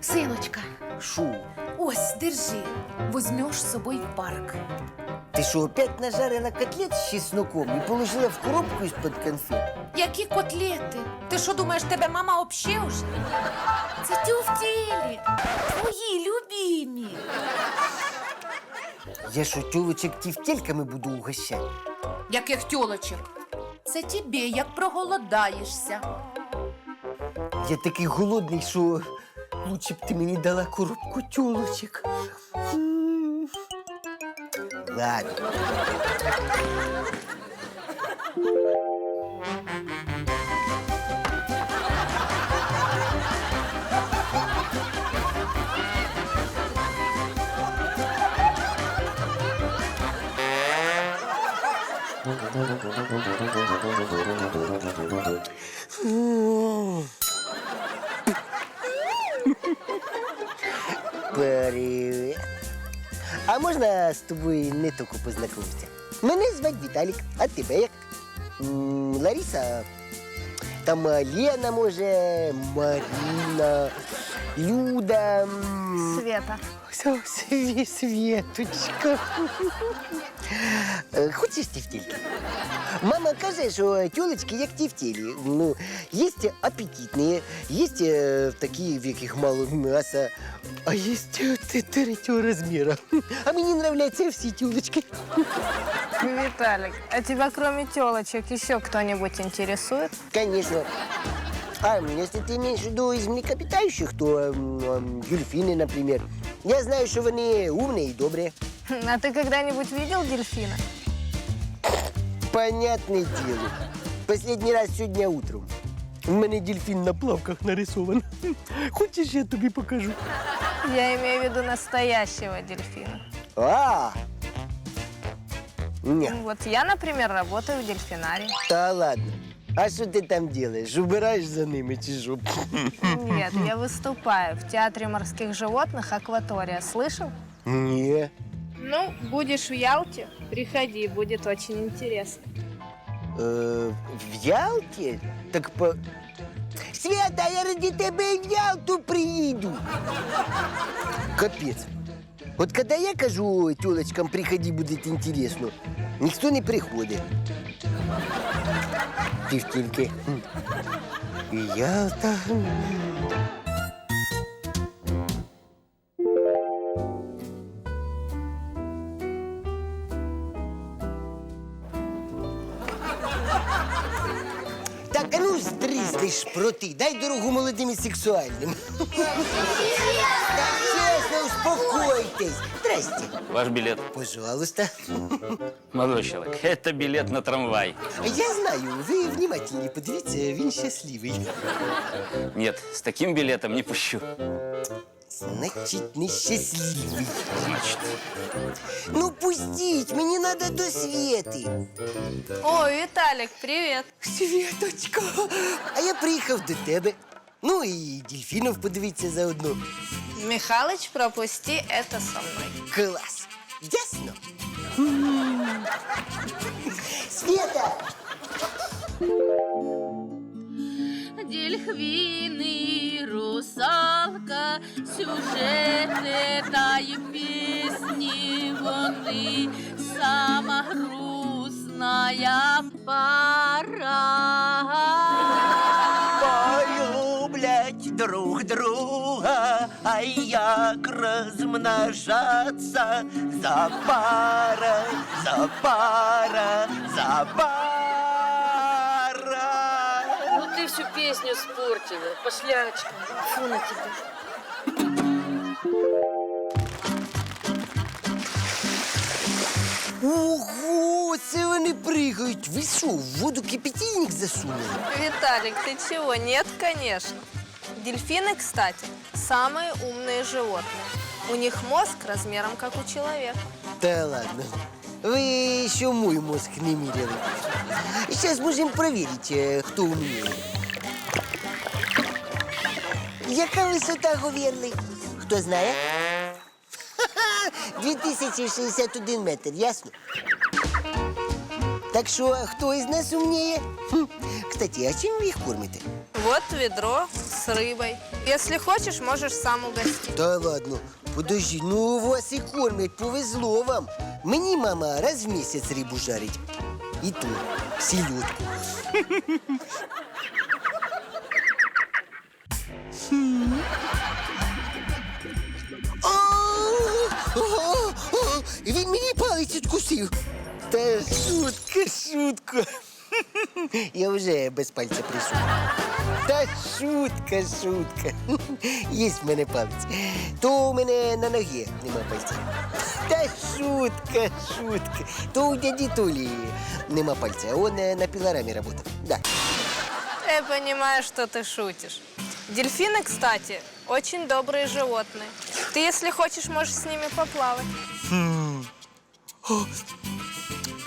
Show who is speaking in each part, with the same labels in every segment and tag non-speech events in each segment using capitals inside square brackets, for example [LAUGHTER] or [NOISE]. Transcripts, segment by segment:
Speaker 1: Синочка,
Speaker 2: Шо?
Speaker 1: ось держи. Возьмеш з собою в парк.
Speaker 2: Ти що, опять нажарила котлет з чесноком і положила в коробку із-під конфет?
Speaker 1: Які котлети? Ти що думаєш, тебе мама обще уже? Це тюфтєлі, твої любімі.
Speaker 2: Я що, тюлочек тівтельками буду угощати?
Speaker 1: Яких тьолочок? Це тобі, як проголодаєшся.
Speaker 2: Я такий голодний, що лучше б ти мені дала коробку тюлочек. Ладно. М. Привіт. А можна з тобою не тільки познайомитися? Мене звати Віталік, а тебе як? Лариса. Там Лена, може, Марина, Люда.
Speaker 3: Света.
Speaker 2: Все, сві, Светочка. Е, Хочеш тівтільки? Мама каже, що тюлечки як тівтілі. Ну, є апетитні, є е, такі, в яких мало м'яса, а є е, третього розміру. [LAUGHS] А мені нравляться всі тюлечки.
Speaker 3: Виталик, а тебя кроме телочек еще кто-нибудь интересует?
Speaker 2: Конечно. А если ты имеешь в виду из млекопитающих, то м, м, дельфины, например. Я знаю, що вони умні і добрі.
Speaker 3: А ты когда-нибудь видел дельфина?
Speaker 2: Понятное дело. Последний раз сегодня утром. У мене дельфін на плавках нарисован. [LAUGHS] Хочеш, я тобі покажу?
Speaker 3: Я имею в виду настоящего дельфина.
Speaker 2: А! Ні,
Speaker 3: Ну, Вот я, например, работаю в дельфинарии.
Speaker 2: та ладно. А що ти там делаешь? Убираєш за ними чи що? [LAUGHS]
Speaker 3: Нет, я выступаю в Театре морских животных «Акватория». Слышал?
Speaker 2: Ні.
Speaker 3: Ну, будешь в Ялте, приходи, будет очень интересно.
Speaker 2: Е, в Ялті? Так по. Свята, я ради тебе в Ялту приїду. Капець. От коли я кажу тёлочкам, приходи, буде інтересно, ніхто не приходить. Півтільки. І Ялта. Так, а ну стрізни шпроти, дай дорогу молодим і сексуальним. Так, чесно, успокойтесь. Здрасте.
Speaker 4: Ваш билет.
Speaker 2: Пожалуйста.
Speaker 4: Молодой человек, это билет на трамвай.
Speaker 2: Я знаю, ви внимательні, подивіться, він щасливий.
Speaker 4: Нет, с таким билетом не пущу.
Speaker 2: Значить, нещасливий. Ну, пустіть, мені треба до Свєти.
Speaker 3: О, Виталик, привет.
Speaker 2: Світочка, а я приїхав до тебе. Ну і дельфінів подивіться заодно.
Speaker 3: Михалыч, пропусти это со мной.
Speaker 2: Клас. Ясно? Света!
Speaker 5: Дельфіни, русалка, сюжети та й пісні вони сама грустная пара.
Speaker 6: Полюблять друг друга, а як розмножаться за пара, за пара, за пара.
Speaker 7: Ну ты всю песню испортила, пошлячка. Фу на тебя.
Speaker 2: Ого, це вони пригають. Ви що, в воду кипятильник засунули?
Speaker 3: Виталик, ты чего? Нет, конечно. Дельфины, кстати, самые умные животные. У них мозг размером как у человека.
Speaker 2: Та ладно. Ви ще мой мозг не міряли. Зараз можемо перевірити, хто умніє. Яка висота говірли? Хто знає? [LAUGHS] Ха-ха, 2061 метр, ясно? Так що, хто із нас умніє? Хм, кстати, а чим ви їх кормите?
Speaker 3: Вот ведро с рыбой. Если хочешь, можешь сам угостить.
Speaker 2: Та ладно, подожди, ну вас і кормять, повезло вам. Мені мама раз в місяць рибу жарить. І ту, сільотку. [LAUGHS] А, а, а, Він мені палець відкусив. Та шутка, шутка. Я вже без пальця прийшов. Та шутка, шутка. Є в мене палець. То у мене на ногі нема пальця. Та шутка, шутка. То у дяді Толі нема пальця, а он е, на пилораме работав. Да.
Speaker 3: Я понимаю, что ты шутишь. Дельфины, кстати, очень добрые животные. Ты, если хочешь, можешь с ними поплавать.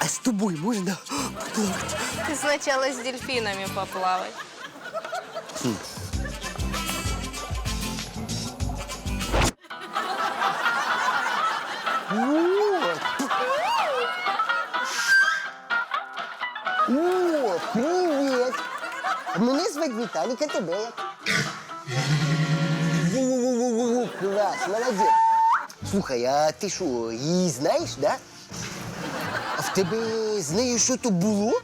Speaker 2: А з тобою можна поплавати?
Speaker 3: Ты сначала с дельфинами поплавай.
Speaker 2: О, привіт! Мене звати Віталік, а тебе як? Ву-ву-ву-ву-ву, Клас, молодець. Слухай, а ти що, її знаєш, да? А в тебе з нею що то було?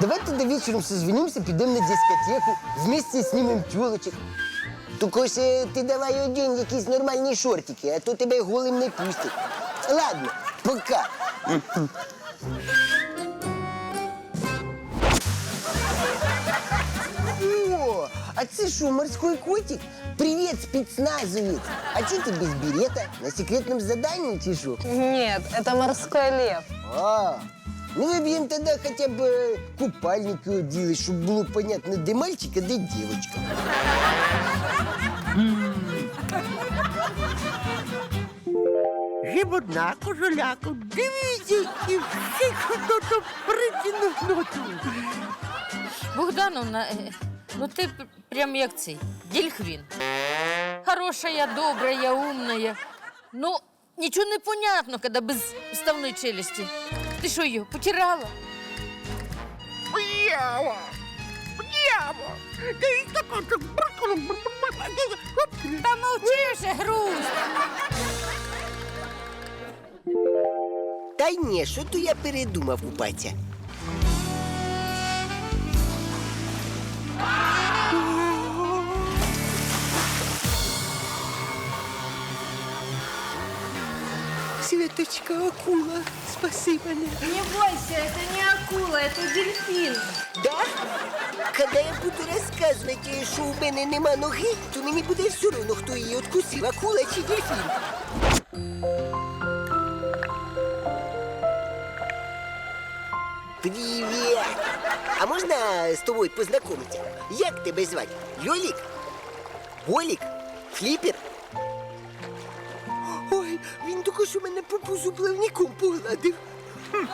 Speaker 2: Давай тоді вечором созвонимося, підемо на дискотеку, вместе знімемо тілочок. Тільки ж ти давай одінь якісь нормальні шортики, а то тебе голим не пустять. Ладно, пока. а це що, морской котик? Привет, спецназовец. А че ты без берета? На секретном задании чи шо?
Speaker 3: Нет, это морской лев.
Speaker 2: А, ну ви б їм тоді хоча б е, купальники оділи, щоб було понятно, де мальчик, а де дівчинка.
Speaker 6: Жібудна кожуляку, дивіться, і всіх хто притягнув.
Speaker 5: Богдановна, е, ну ти п- прям як цей, дельхвін. Хороша я, добра я, умна я. Ну, нічого не понятно, коли без вставної челюсті. Ти що її, потирала?
Speaker 6: Б'ява! Б'ява! Ти тако...
Speaker 5: Та мовчи вже, груз!
Speaker 2: Та ні, що то я передумав купатися. Светочка, акула, спаси мене.
Speaker 3: Не бойся, это не акула, это дельфин.
Speaker 2: Да? Коли я буду розказувати, що у мене нема ноги, то мені буде все одно, хто її откусив, акула чи дельфін. Привіт! А можна з тобою познайомитися? Як тебе звати? Льолік? Голік? Фліпер? Ой, він тільки що мене по пузу плавником погладив. Хм,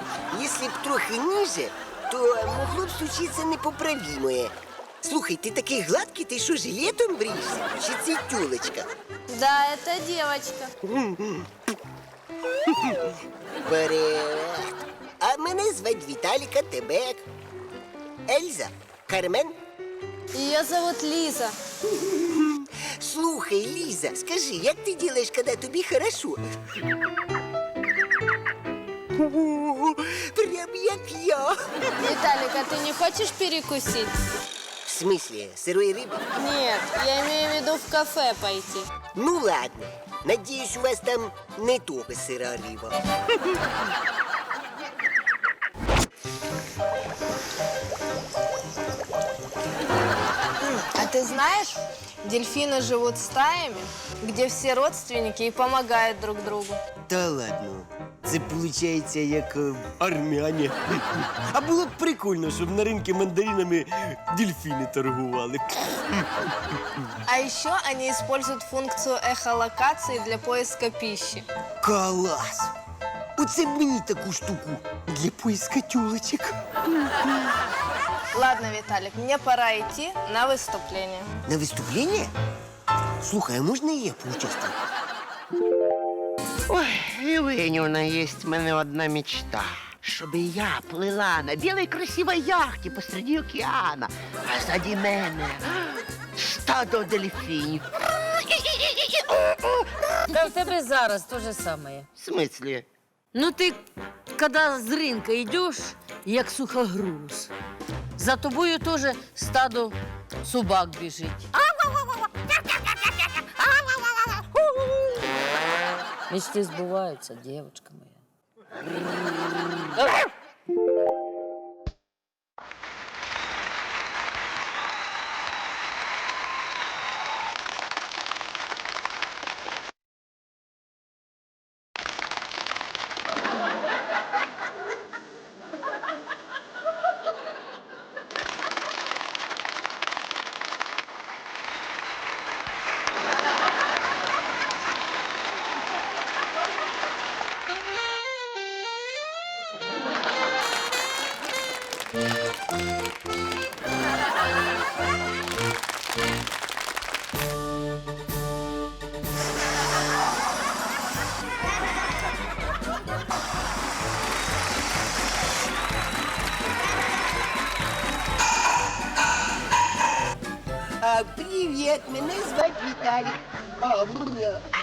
Speaker 2: Якщо б трохи ніже, то могло б случитися непоправимое. Слухай, ти такий гладкий, ти що, жилетом бриєшся? Чи це тюлечка?
Speaker 3: Да, это девочка.
Speaker 2: Привет. А мене звать Віталік, а тебе як? Ельза? Кармен?
Speaker 3: Ее зовут Лиза.
Speaker 2: Слухай, Ліза, скажи, як ти ділаєш, коли тобі хорошо? О, Прям як я.
Speaker 3: Виталик, а ты не хочешь перекусить?
Speaker 2: В смысле, сырой рыбы?
Speaker 3: Нет, я имею в виду в кафе пойти.
Speaker 2: Ну ладно. Надеюсь, у вас там не только сыра рыба.
Speaker 3: Ты знаешь, дельфины живут стаями, где все родственники и помогают друг другу.
Speaker 2: Та ладно. Це виходить як е, армяне. [LAUGHS] А було б прикольно, щоб на ринку мандаринами дельфіни торгували.
Speaker 3: А еще они используют функцию эхолокации для поиска пищи.
Speaker 2: Клас! Оце б мені таку штуку для поиска тюлочок.
Speaker 3: Ладно, Виталик, мне пора идти на выступление.
Speaker 2: На виступлення? Слухай, а можна і я поучаствую?
Speaker 6: Ой, Євгенівна, є в мене одна мечта. щоб я плила на білій красивій яхті посреди океана, а ззаді мене стадо дельфінів.
Speaker 5: Та в тебе зараз те же саме.
Speaker 6: В смислі?
Speaker 5: Ну ти, коли з ринка йдеш, як сухогруз, за тобою теж стадо собак біжить. Мечти збуваються, дівчинка моя.
Speaker 2: А, привіт, мене звати Віталік. А,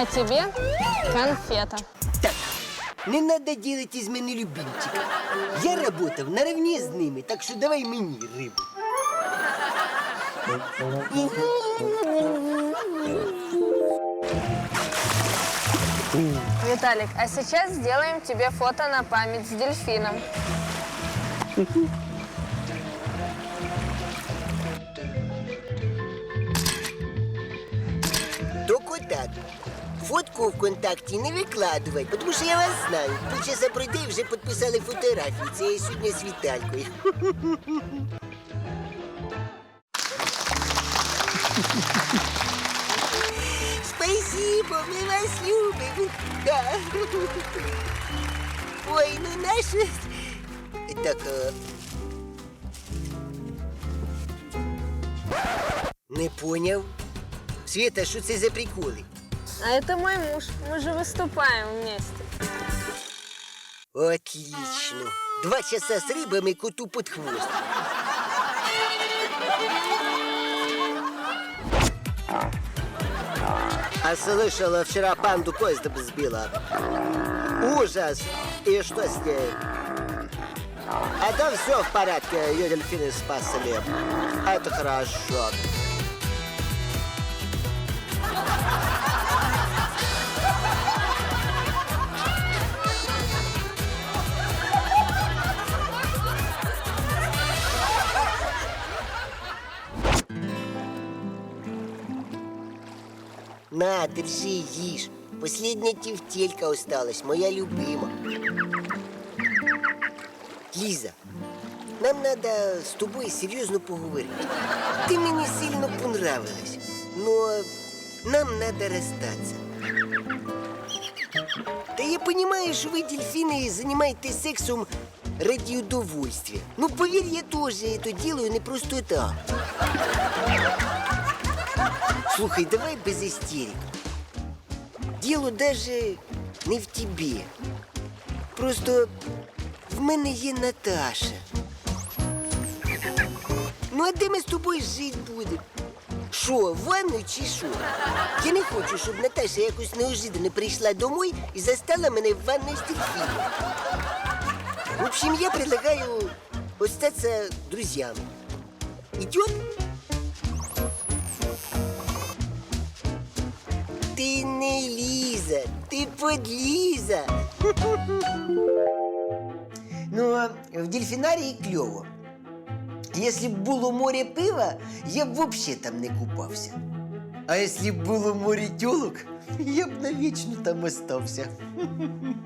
Speaker 3: А тебе конфета.
Speaker 2: Так, не надо делать из мене любимчика. Я работав наравне з ними, так що давай мені рибу.
Speaker 3: Виталик, а сейчас сделаем тебе фото на память с дельфином.
Speaker 2: Фотку ВКонтакті не викладувай, тому що я вас знаю. Полчаса пройде і вже підписали фотографію. Це я сьогодні з Віталькою. Спасибо, ми вас любимо. Да. Ой, ну наше. Так. е, Не поняв. Света, що це за приколи?
Speaker 3: А это мой муж. Мы же выступаем вместе.
Speaker 2: Отлично. Два часа с рыбами коту под хвост. А слышала, вчера панду поездом сбила. Ужас! И что с ней? А там все в порядке, ее дельфины спасли. Это хорошо. На, держи, ешь. Последняя тефтелька осталась, моя любима. Ліза, нам надо з тобою серйозно поговорити. Ти мені сильно понравилась, но нам надо расстаться. Да я понимаю, что вы, дельфины, занимаетесь сексом ради удовольствия. Ну, поверь, я тоже это делаю не просто так. Слухай, давай без истерик. Діло даже не в тебе. Просто в мене є Наташа. Ну, а де ми з тобою жити будемо? Що, в ванну чи що? Я не хочу, щоб Наташа якось неожиданно прийшла домой і застала мене в ванной з. В общем, я предлагаю остаться друзьями. Идет? не Ліза, ти подліза. [LAUGHS] Ну, а в дельфінарії кльово. Якщо б було море пива, я б взагалі там не купався. А якщо б було море тьолок, [LAUGHS] я б навічно там остався. [LAUGHS]